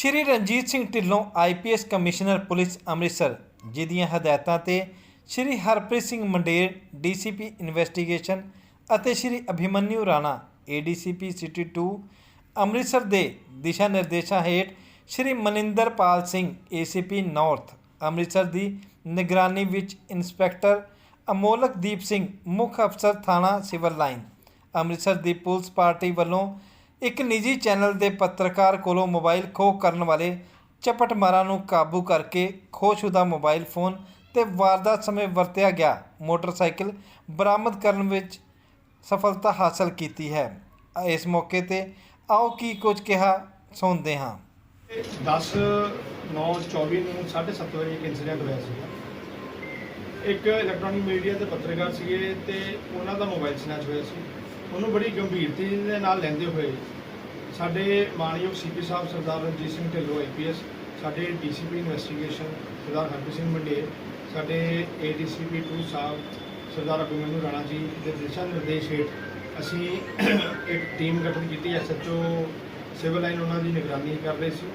Shri Ranjit Singh Dhillon IPS commissioner police Amritsar, ਜਿਹਦੀਆਂ ਹਦਾਇਤਾਂ ਤੇ Shri Harpreet Singh Mander DCP investigation ਅਤੇ Shri Abhimanyu Rana ADCP city 2 Amritsar ਦੇ ਦਿਸ਼ਾ ਨਿਰਦੇਸ਼ਾਂ ਹੇਠ ਸ਼੍ਰੀ ਮਨਿੰਦਰਪਾਲ ਸਿੰਘ ਏਸੀਪੀ ਨਾਰਥ, ਅੰਮ੍ਰਿਤਸਰ ਦੀ ਨਿਗਰਾਨੀ ਵਿੱਚ ਇੰਸਪੈਕਟਰ ਅਮੋਲਕਦੀਪ ਸਿੰਘ, ਮੁੱਖ ਅਫਸਰ ਥਾਣਾ ਸਿਵਲ ਲਾਈਨ, ਅੰਮ੍ਰਿਤਸਰ ਦੀ ਪੁਲਿਸ ਪਾਰਟੀ ਵੱਲੋਂ ਇੱਕ ਨਿੱਜੀ ਚੈਨਲ ਦੇ ਪੱਤਰਕਾਰ ਕੋਲੋਂ ਮੋਬਾਈਲ ਖੋਹ ਕਰਨ ਵਾਲੇ ਚਪਟਮਾਰਾਂ ਨੂੰ ਕਾਬੂ ਕਰਕੇ ਖੋਹਸ਼ੁਦਾ ਮੋਬਾਈਲ ਫੋਨ ਤੇ ਵਾਰਦਾਤ ਸਮੇਂ ਵਰਤਿਆ ਗਿਆ। ਮੋਟਰਸਾਈਕਲ ਬਰਾਮਦ ਕਰਨ ਵਿੱਚ ਸਫਲਤਾ ਹਾਸਲ ਕੀਤੀ ਹੈ। ਇਸ ਮੌਕੇ ਤੇ ਆਓ ਕੀ ਕੁਝ ਕਿਹਾ, ਸੁਣਦੇ ਹਾਂ। 10 9 24 ਨੂੰ 7:30 ਵਜੇ ਇੱਕ ਇਨਸੀਡੈਂਟ ਹੋਇਆ ਸੀ ਇੱਕ ਇਲੈਕਟ੍ਰੋਨਿਕ ਮੀਡੀਆ ਦੇ ਪੱਤਰਕਾਰ ਸੀਗੇ ਤੇ ਉਹਨਾਂ ਦਾ ਮੋਬਾਈਲ ਸਨੈਚ ਹੋਇਆ ਸੀ। ਉਹਨੂੰ ਬੜੀ ਗੰਭੀਰਤਾ ਦੇ ਨਾਲ ਲੈਂਦੇ ਹੋਏ ਸਾਡੇ ਮਾਨਯੋਗ ਸੀਪੀ ਸਾਹਿਬ ਸਰਦਾਰ ਰਣਜੀਤ ਸਿੰਘ ਢਿੱਲੋਂ ਆਈਪੀਐਸ ਸਾਡੇ DCP investigation Sardar Harpreet Singh Monday, ਸਾਡੇ ਏਡੀਸੀਪੀ 2 ਸਾਹਿਬ ਸਰਦਾਰ ਅਭਿਮਨਿਊ ਰਾਣਾ ਜੀ ਦੇ ਦਿਸ਼ਾ ਨਿਰਦੇਸ਼ ਹੇਠ ਅਸੀਂ ਇੱਕ ਟੀਮ ਗਠਨ ਕੀਤੀ ਐਸਐਚਓ ਸਿਵਲ ਲਾਈਨ ਉਹਨਾਂ ਦੀ ਨਿਗਰਾਨੀ ਕਰ ਰਹੇ ਸੀ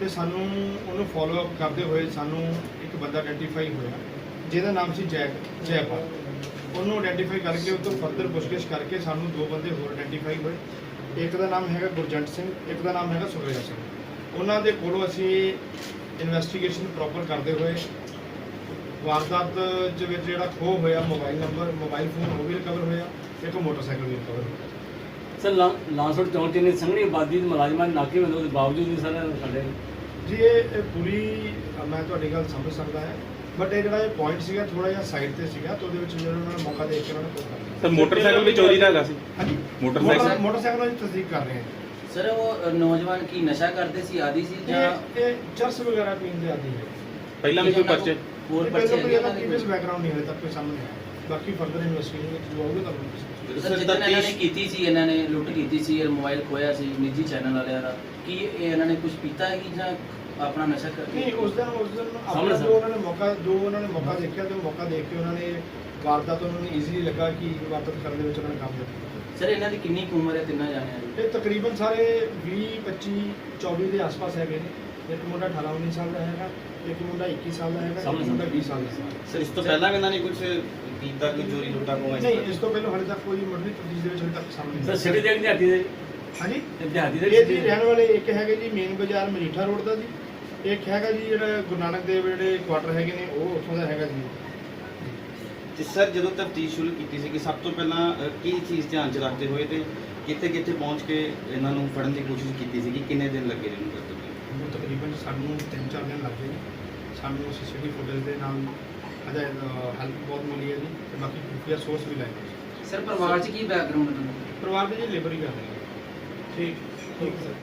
ਤੇ ਸਾਨੂੰ ਉਹਨੂੰ ਫਾਲੋ ਅਪ ਕਰਦੇ ਹੋਏ ਸਾਨੂੰ ਇੱਕ ਬੰਦਾ ਆਇਡੈਂਟੀਫਾਈ ਹੋਇਆ, ਜਿਹਦਾ ਨਾਮ ਸੀ ਜੈ ਜੈਪਾਲ। ਉਹਨੂੰ ਆਇਡੈਂਟੀਫਾਈ ਕਰਕੇ ਉਹ ਤੋਂ ਫਰਦਰ ਪੁੱਛਗਿੱਛ ਕਰਕੇ ਸਾਨੂੰ ਦੋ ਬੰਦੇ ਹੋਰ ਆਇਡੈਂਟੀਫਾਈ ਹੋਏ। ਇੱਕ ਦਾ ਨਾਮ ਹੈਗਾ ਗੁਰਜੰਟ ਸਿੰਘ ਇੱਕ ਦਾ ਨਾਮ ਹੈਗਾ ਸੁਖਰਾਜ ਸਿੰਘ। ਉਹਨਾਂ ਦੇ ਕੋਲੋਂ ਅਸੀਂ ਇਨਵੈਸਟੀਗੇਸ਼ਨ ਪ੍ਰੋਪਰ ਕਰਦੇ ਹੋਏ ਵਾਰਦਾਤ ਦੇ ਵਿੱਚ ਜਿਹੜਾ ਖੋਹ ਹੋਇਆ ਮੋਬਾਈਲ ਨੰਬਰ ਮੋਬਾਈਲ ਫੋਨ ਉਹ ਵੀ ਰਿਕਵਰ ਹੋਇਆ ਇੱਕ ਮੋਟਰਸਾਈਕਲ ਵੀ ਰਿਕਵਰ ਹੋਇਆ। ਸਰ ਲਾ- ਲਾਂਸੋਟ ਚੌਂਕ 'ਚ ਇੰਨੀ ਸੰਘਣੀ ਆਬਾਦੀ ਦੇ ਮੁਲਾਜ਼ਮਾਂ ਦੇ ਨਾਕੇ ਹੁੰਦੇ ਉਹਦੇ ਬਾਵਜੂਦ ਵੀ ਸਰ ਸਾਡੇ ਜੀ ਇਹ ਪੂਰੀ ਮੈਂ ਤੁਹਾਡੀ ਗੱਲ ਸਮਝ ਸਕਦਾ ਹਾਂ। ਬਟ ਇਹ ਜਿਹੜਾ ਇਹ ਪੁਆਇੰਟ ਸੀਗਾ ਥੋੜਾ ਜਿਹਾ ਸਾਈਡ ਤੇ ਸੀਗਾ ਤੇ ਉਹਦੇ ਵਿੱਚ ਜਦੋਂ ਉਹਨਾਂ ਨੇ ਮੌਕਾ ਦੇਖ ਕੇ ਉਹਨਾਂ ਨੇ ਖੋਹ ਕਰ ਲਿਆ ਸਰ ਮੋਟਰਸਾਈਕਲ ਵੀ ਚੋਰੀ ਦਾ ਹੈਗਾ ਸੀ? ਹਾਂਜੀ। ਮੋਟਰਸਾਈਕਲ- ਮੋਟਰ- ਮੋਟਰਸਾਈਕਲ ਦੀ ਤਸਦੀਕ ਕਰ ਰਹੇ ਹਾਂ ਸਰ ਉਹ ਨੌਜਵਾਨ ਕੀ ਨਸ਼ਾ ਕਰਦੇ ਸੀ ਆਦੀ ਸੀ ਜਾਂ ਇਹ ਇਹ ਚਰਸ ਵਗੈਰਾ ਪੀਣ ਦੇ ਆਦੀ ਹੈ। ਪਹਿਲਾਂ ਵੀ ਕੋਈ ਪਰਚੇ? ਹੋਰ ਬੱਚੇ ਪਹਿਲਾਂ ਕੋਈ ਇਹਦਾ ਪ੍ਰੀਵੀਅਸ ਬੈਕਗ੍ਰਾਉਂਡ ਨਹੀਂ ਹਲੇ ਤੱਕ ਕੋਈ ਸਾਹਮਣੇ ਆਇਆ। ਬਾਕੀ ਫਰਦਰ ਇਨਵੈਸਟੀਗੇਸ਼ਨ ਵਿੱਚ ਜੋ ਆਊਗਾ ਤੁਹਾਨੂੰ ਦੱਸਾਂਗੇ। ਸਰ ਜਿੱਦਾਂ ਇਹਨਾਂ ਨੇ ਕੀਤੀ ਸੀ ਇਹਨਾਂ ਨੇ ਲੁੱਟ ਕੀਤੀ ਸੀ ਇਹ ਮੋਬਾਈਲ ਖੋਇਆ ਸੀ ਨਿੱਜੀ ਚੈਨਲ ਵਾਲਿਆਂ ਦਾ। ਕੀ ਇਹ ਇਹਨਾਂ ਨੇ ਕੁਝ ਪੀਤਾ ਹੈ ਕਿ ਜਾਂ ਆਪਣਾ ਨਸ਼ਾ ਕਰਕੇ ਨਹੀਂ ਉਸ ਦਿਨ ਉਸ ਦਿਨ ਆਪਣਾ। ਜੋ ਉਹਨਾਂ ਨੇ ਮੌਕਾ ਜੋ ਉਹਨਾਂ ਨੇ ਮੌਕਾ ਦੇਖਿਆ ਤੇ ਉਹ ਮੌਕਾ ਦੇਖ ਕੇ ਉਹਨਾਂ ਨੇ ਵਾਰਦਾਤ ਉਹਨਾਂ ਨੂੰ ਈਜ਼ੀਲੀ ਲੱਗਾ ਕਿ ਵਾਰਦਾਤ ਕਰਨ ਦੇ ਵਿੱਚ ਉਹਨਾਂ ਨੇ ਕੰਮ ਕੀਤਾ। ਸਰ ਇਹਨਾਂ ਦੀ ਕਿੰਨੀ ਕੁ ਉਮਰ ਹੈ? ਤਿੰਨਾਂ ਜਾਣਿਆਂ ਦੀ? ਇਹ ਤਕਰੀਬਨ ਸਾਰੇ 20 25 24 ਦੇ ਆਸ-ਪਾਸ ਹੈਗੇ ਨੇ। ਇੱਕ ਮੁੰਡਾ 18 19 ਸਾਲ ਦਾ ਹੈਗਾ ਇੱਕ ਮੁੰਡਾ 21 ਸਾਲ ਦਾ ਹੈਗਾ ਇੱਕ ਮੁੰਡਾ 20 ਸਾਲ ਦਾ ਹੈਗਾ। ਸਰ ਇਸ ਤੋਂ ਪਹਿਲਾਂ ਵੀ ਇਹਨਾਂ ਨੇ ਕੁਝ ਕੀਤਾ ਕੋਈ ਚੋਰੀ ਲੁੱਟਾ ਕੋਈ ਨਹੀਂ ਇਸ ਤੋਂ ਪਹਿਲਾਂ ਹਾਲੇ ਤੱਕ ਕੋਈ ਮੁੱਢਲੀ ਤਫਤੀਸ਼ ਦੇ ਵਿੱਚ ਹਾਲੇ ਤੱਕ ਸਾਹਮਣੇ ਸਰ ਨਹੀਂ ਸਿਟੀ ਦੇ ਦਿਹਾਤੀ ਦੇ ਹਾਂਜੀ? ਦਿਹਾਤੀ ਦੇ ਇਹ ਜੀ ਰਹਿਣ ਵਾਲੇ ਇੱਕ ਹੈਗੇ ਜੀ ਮੇਨ ਬਾਜ਼ਾਰ ਮਨੀਠਾ ਰੋਡ ਦਾ ਜੀ। ਇੱਕ ਹੈਗਾ ਜੀ ਜਿਹੜਾ ਗੁਰੂ ਨਾਨਕ ਦੇਵ ਜਿਹੜੇ ਕੁਆਟਰ ਹੈਗੇ ਨੇ ਉਹ ਉੱਥੋਂ ਦਾ ਹੈਗਾ ਜੀ। ਤੇ ਸਰ ਜਦੋਂ ਤਫਤੀਸ਼ ਸ਼ੁਰੂ ਕੀਤੀ ਸੀ ਕਿ ਸਭ ਤੋਂ ਪਹਿਲਾਂ ਕੀ ਚੀਜ਼ ਧਿਆਨ ਚ ਰੱਖਦੇ ਹੋਏ ਤੇ ਕਿੱਥੇ ਕਿੱਥੇ ਪਹੁੰਚ ਕੇ ਇਹਨਾਂ ਨੂੰ ਫੜਨ ਦੀ ਕੋਸ਼ਿਸ਼ ਕੀਤੀ ਸੀ ਕਿ ਕਿੰਨੇ ਦਿਨ ਲੱਗੇ ਇਹਨੂੰ ਕਰਦੇ ਹੋਏ? ਉਹ ਤਕਰੀਬਨ ਸਾਨੂੰ 3-4 ਦਿਨ ਲੱਗ ਗਏ ਜੀ ਸਾਨੂੰ ਸੀਸੀਟੀਵੀ ਫੁਟੇਜ ਦੇ ਨਾਲ ਅਜਾ ਹੈਲਪ ਬਹੁਤ ਮਿਲੀ ਹੈ ਜੀ ਤੇ ਬਾਕੀ ਖੁਫੀਆ ਸੋਰਸ ਵੀ ਲਾਏ ਸੀ। ਸਰ ਪਰਿਵਾਰ 'ਚ ਕੀ ਬੈਕਗ੍ਰਾਉਂਡ ਹੈ ਪਰਿਵਾਰ ਦੇ ਜੀ ਲੇਬਰ ਹੀ ਕਰ ਰਹੇ ਨੇ। ਠੀਕ ਠੀਕ ਸਰ।